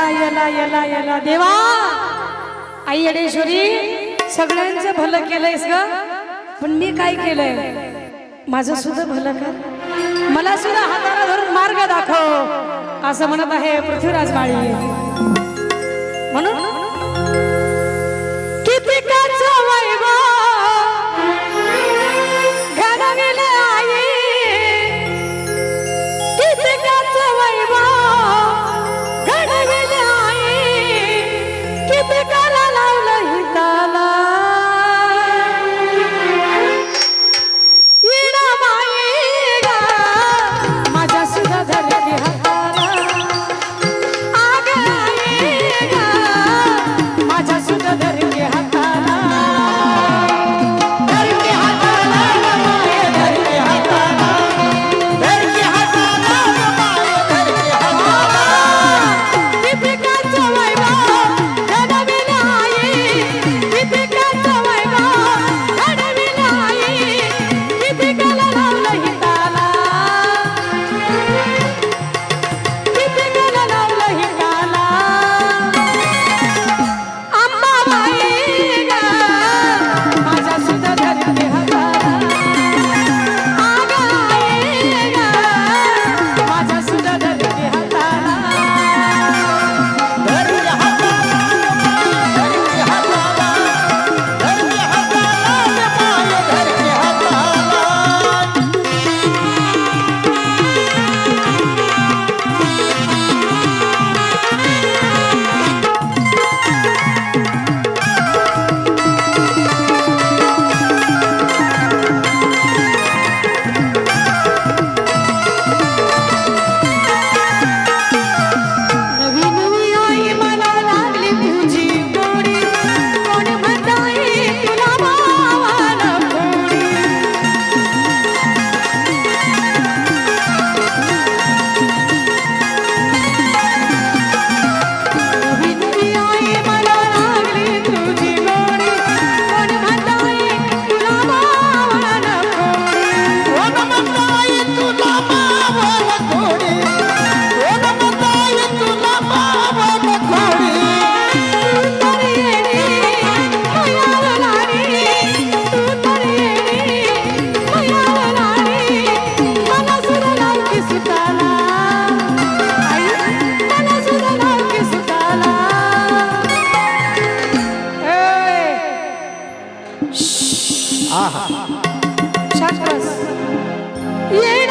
यला यला यला यला देवा. आई अडेश्वरी सगळ्यांचं भलं केलंयस ग. पण मी काय केलंय? माझं सुद्धा भलं कर. मला सुद्धा हाताला धरून मार्ग दाखव असं म्हणत आहे पृथ्वीराज माळी. আহা। সাক্ষাৎ ইয়ে।